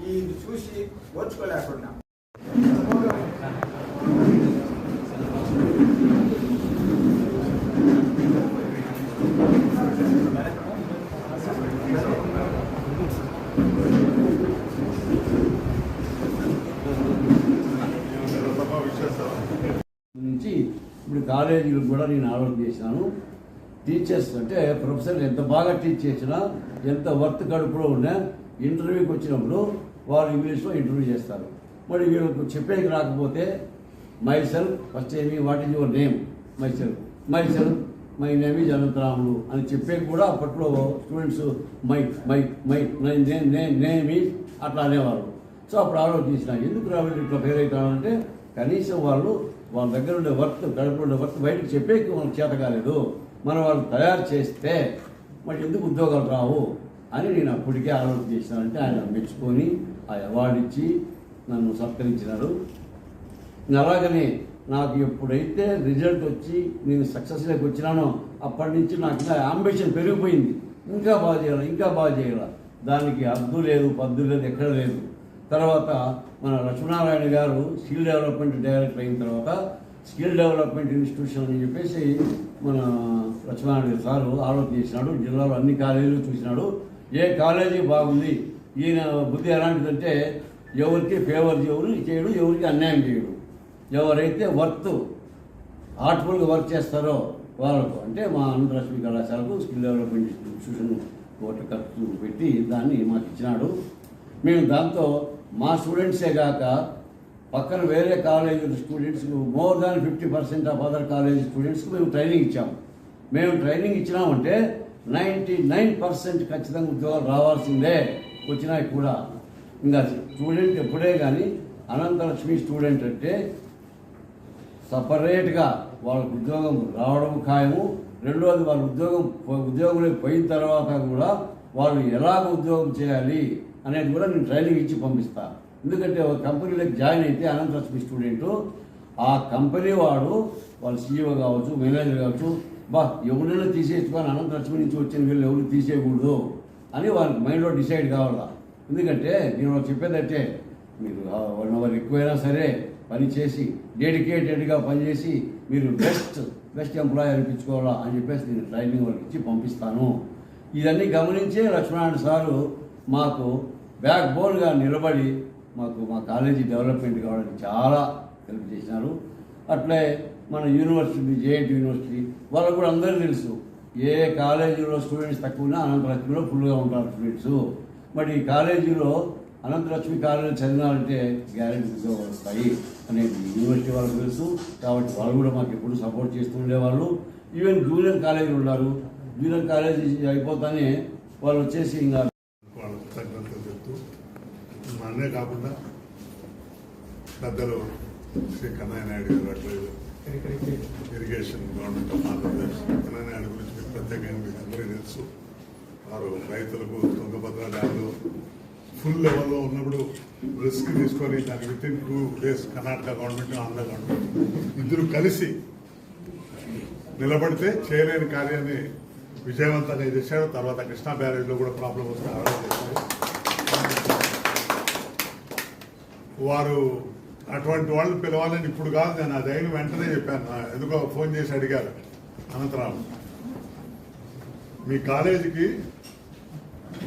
ఈ చూసి ఓర్చుకోలేకుండా నుంచి ఇప్పుడు కాలేజీలు కూడా నేను ఆర్డర్ చేశాను. టీచర్స్ అంటే ప్రొఫెసర్లు ఎంత బాగా టీచ్ చేసినా ఎంత వర్త్ కడుపులో ఉన్నా ఇంటర్వ్యూకి వచ్చినప్పుడు వాళ్ళు ఇంగ్లీష్లో ఇంటర్వ్యూ చేస్తారు. మరి వీళ్ళకు చెప్పేకి రాకపోతే మై సెల్ఫ్ ఫస్ట్ ఏమి what is your name? My self my self my name is Anantharamulu అని చెప్పేకి కూడా అప్పట్లో students my my my name is అట్లా అనేవారు సో అప్పుడు ఆలోచించిన ఎందుకు రావాలి ఇట్లా ఫెయిల్ అవుతానంటే కనీసం వాళ్ళు వాళ్ళ దగ్గర ఉండే వర్క్ గడప ఉండే వర్క్ బయటకు చెప్పేకి వాళ్ళకి చేత కాలేదు. మనం వాళ్ళు తయారు చేస్తే మరి ఎందుకు ఉద్యోగాలు రావు అని నేను అప్పటికే ఆలోచన చేశానంటే ఆయన మెచ్చుకొని ఆ అవార్డు ఇచ్చి నన్ను సత్కరించినారు. అలాగనే నాకు ఎప్పుడైతే రిజల్ట్ వచ్చి నేను సక్సెస్లోకి వచ్చినానో అప్పటి నుంచి నాకు అంబిషన్ పెరిగిపోయింది. ఇంకా బాగా చేయాలి ఇంకా బాగా చేయాలి? దానికి అద్దు లేదు పద్దు లేదు ఎక్కడ లేదు. తర్వాత మన లక్ష్మీనారాయణ గారు స్కిల్ డెవలప్మెంట్ డైరెక్టర్ అయిన తర్వాత స్కిల్ డెవలప్మెంట్ ఇన్స్టిట్యూషన్ అని చెప్పేసి మన లక్ష్మీనారాయణ సారు ఆలోచన చేసినాడు. జిల్లాలో అన్ని కాలేజీలు చూసినాడు. ఏ కాలేజీ బాగుంది? ఈయన బుద్ధి ఎలాంటిదంటే ఎవరికి ఫేవర్ చేయడు చేయడు ఎవరికి అన్యాయం చేయడు. ఎవరైతే వర్త్ హార్ట్ఫుల్గా వర్క్ చేస్తారో వాళ్ళకు అంటే మా అనంతరశ్మి కళాశాలకు స్కిల్ డెవలప్మెంట్ ఇన్స్టిట్యూషన్ ఒకటి ఖర్చు పెట్టి దాన్ని మాకు ఇచ్చినాడు. మేము దాంతో మా స్టూడెంట్సే కాక పక్కన వేరే college students more than fifty percent of other college స్టూడెంట్స్కి మేము ట్రైనింగ్ ఇచ్చాము మేము ట్రైనింగ్ ఇచ్చినామంటే నైంటీ నైన్ పర్సెంట్ ఖచ్చితంగా ఉద్యోగాలు రావాల్సిందే వచ్చినాయి కూడా. ఇంకా స్టూడెంట్ ఎప్పుడే కానీ అనంతలక్ష్మి స్టూడెంట్ అంటే సపరేట్గా వాళ్ళకు ఉద్యోగం రావడం ఖాయము. రెండోది వాళ్ళ ఉద్యోగం ఉద్యోగంలోకి పోయిన తర్వాత కూడా వాళ్ళు ఎలాగ ఉద్యోగం చేయాలి? అనేది కూడా నేను ట్రైనింగ్ ఇచ్చి పంపిస్తాను ఎందుకంటే ఒక కంపెనీలోకి జాయిన్ అయితే అనంతరస్మి స్టూడెంట్ ఆ కంపెనీ వాడు వాళ్ళ సీఈఓ కావచ్చు మేనేజర్ కావచ్చు బా ఎవరైనా తీసేసుకొని అనంతలక్ష్మి నుంచి వచ్చిన వీళ్ళు ఎవరు తీసేయకూడదు అని వాళ్ళకి మైండ్లో డిసైడ్ కావాలా. ఎందుకంటే నేను చెప్పేదంటే మీరు వన్ అవర్ ఎక్కువైనా సరే పని చేసి డెడికేటెడ్గా పనిచేసి మీరు బెస్ట్ బెస్ట్ ఎంప్లాయీ అనిపించుకోవాలా అని చెప్పేసి నేను ట్రైనింగ్ వాళ్ళకి ఇచ్చి పంపిస్తాను. ఇదన్నీ గమనించే లక్ష్మణారాయణ సారు మాకు బ్యాక్ బోన్గా నిలబడి మాకు మా కాలేజీ డెవలప్మెంట్ కావడానికి చాలా హెల్ప్ చేసినారు. అట్లే మన యూనివర్సిటీ జేఎన్టీ యూనివర్సిటీ వాళ్ళకు కూడా అందరూ తెలుసు. ఏ కాలేజీలో స్టూడెంట్స్ తక్కువ అనంతలక్ష్మిలో ఫుల్గా ఉంటారు స్టూడెంట్స్. మరి ఈ కాలేజీలో అనంతలక్ష్మి కాలేజీలో చదివినారంటే గ్యారెంటీ వస్తాయి అనేది యూనివర్సిటీ వాళ్ళకి తెలుసు. కాబట్టి వాళ్ళు కూడా మాకు ఎప్పుడు సపోర్ట్ చేస్తూ ఉండేవాళ్ళు. ఈవెన్ జూనియర్ కాలేజీలు ఉన్నారు. జూనియర్ కాలేజీ అయిపోతానే వాళ్ళు వచ్చేసి ఇంకా మన్నే కాకుండా పెద్దలు శ్రీ కన్నయ్య నాయుడు గారు అట్లేదు irrigation government of Andhra Pradesh. Kannayya Naidu గురించి మీకు ప్రత్యేకంగా మీకు అందరూ తెలుసు. వారు రైతులకు తుంగభద్ర డ్యాంలో ఫుల్ లెవెల్లో ఉన్నప్పుడు రిస్క్ తీసుకొని దాని with in two days Karnataka government Andhra government ఇద్దరు కలిసి నిలబడితే చేయలేని కార్యాన్ని విజయవంతంగా చేశారు. తర్వాత కృష్ణా బ్యారేజ్లో కూడా ప్రాబ్లం వస్తే ఆలోచన చేశారు వారు అటువంటి వాళ్ళు పిలవాలని ఇప్పుడు కాదు నేను ఆ అయిన వెంటనే చెప్పాను. ఎందుకో ఫోన్ చేసి అడిగారు అనంతరాము మీ కాలేజీకి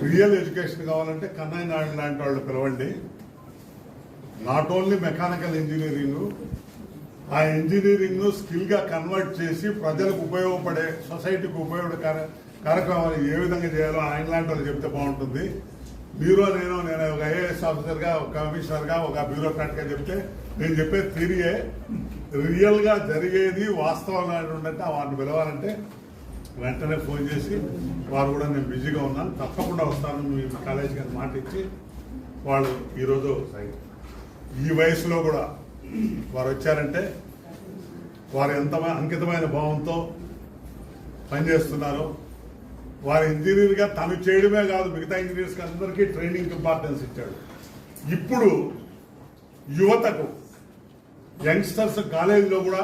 రియల్ ఎడ్యుకేషన్ కావాలంటే కన్నయ్య నాయుడు లాంటి వాళ్ళు పిలవండి. నాట్ ఓన్లీ మెకానికల్ ఇంజనీరింగ్ ఆ ఇంజనీరింగ్ను స్కిల్గా కన్వర్ట్ చేసి ప్రజలకు ఉపయోగపడే సొసైటీకి ఉపయోగపడే కార్య- కార్యక్రమాలు ఏ విధంగా చేయాలో ఆయన లాంటి వాళ్ళు చెప్తే బాగుంటుంది. మీరు నేను నేను ఒక ఐఏఎస్ ఆఫీసర్గా ఒక కమిషనర్గా ఒక బ్యూరోక్రాట్గా చెప్తే నేను చెప్పే థిరియే రియల్గా జరిగేది వాస్తవంగా ఉండంటే వారిని పిలవాలంటే వెంటనే ఫోన్ చేసి వారు కూడా నేను బిజీగా ఉన్నాను తప్పకుండా వస్తాను మీ కాలేజీకి అని మాట ఇచ్చి వాళ్ళు ఈరోజు ఈ వయసులో కూడా వారు వచ్చారంటే వారు ఎంత అంకితమైన భావంతో పనిచేస్తున్నారో వారు ఇంజనీర్గా తను చేయడమే కాదు మిగతా ఇంజనీర్స్కి అందరికీ ట్రైనింగ్ ఇంపార్టెన్స్ ఇచ్చాడు. ఇప్పుడు యువతకు యంగ్స్టర్స్ కాలేజీలో కూడా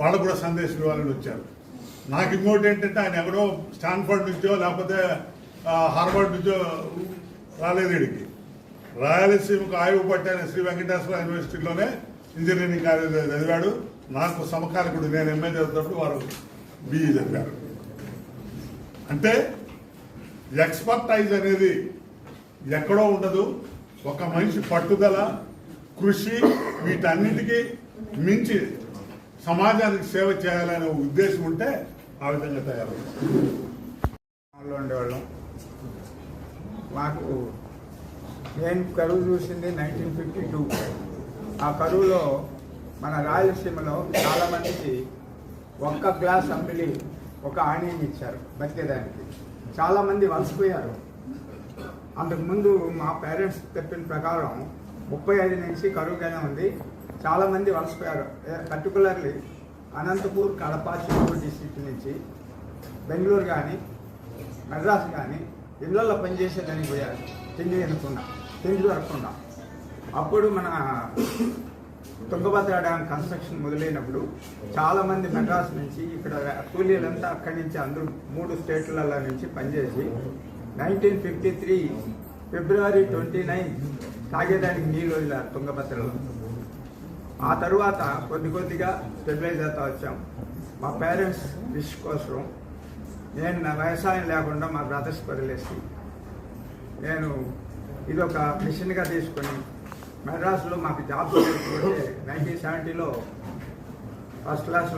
వాళ్ళు కూడా సందేశం ఇవ్వాలని వచ్చారు. నాకు ఇంకోటి ఏంటంటే ఆయన ఎవరో స్టాన్ఫర్డ్ నుంచో లేకపోతే హార్వర్డ్ నుంచో రాలేదు వీడికి. రాయలసీమకు ఆయువు పట్టిన శ్రీ వెంకటేశ్వర యూనివర్సిటీలోనే ఇంజనీరింగ్ కాలేజీలో చదివాడు. నాకు సమకాలికుడు నేను ఎంఏ చదువుతున్నప్పుడు వారు బీఈ చదివారు. అంటే ఎక్స్పర్టైజ్ అనేది ఎక్కడో ఉండదు. ఒక మనిషి పట్టుదల కృషి వీటన్నిటికీ మించి సమాజానికి సేవ చేయాలనే ఉద్దేశం ఉంటే ఆ విధంగా తయారవుతుంది. ఉండేవాళ్ళం. మాకు నేను కరువు చూసింది నైన్టీన్ ఫిఫ్టీ టూ ఆ కరువులో మన రాయలసీమలో చాలామందికి ఒక్క గ్లాస్ అంబిలి ఒక ఆణియం ఇచ్చారు బతికేదానికి. చాలామంది వలసిపోయారు. అంతకుముందు మా పేరెంట్స్ చెప్పిన ప్రకారం ముప్పై ఐదు నుంచి కరువుగానే ఉంది. చాలామంది వలసిపోయారు. పర్టికులర్లీ అనంతపూర్ కడప చిత్తూరు డిస్టిక్ నుంచి బెంగళూరు కానీ మెడ్రాస్ కానీ ఇళ్ళలో పనిచేసేదానికి పోయారు. తిండి తినకుండా తిండి దొరకకుండా. అప్పుడు మన తుంగభద్ర డ్యామ్ కన్స్ట్రక్షన్ మొదలైనప్పుడు చాలామంది మెడ్రాస్ నుంచి ఇక్కడ కూలీలంతా అక్కడి నుంచి అందరూ మూడు స్టేట్లలో నుంచి పనిచేసి nineteen fifty three February twenty nine తాగేదానికి నీళ్ళు వదిలారు తుంగభద్రలో. ఆ తర్వాత కొద్ది కొద్దిగా స్టెబిలైజ్ అవుతా వచ్చాం. మా పేరెంట్స్ విష్ కోసం నేను నా వ్యవసాయం లేకుండా మా బ్రదర్స్ వదిలేసి నేను ఇది ఒక మిషన్గా తీసుకొని మెడ్రాస్లో మాకు జాబ్ నైన్టీన్ సెవెంటీలో ఫస్ట్ క్లాస్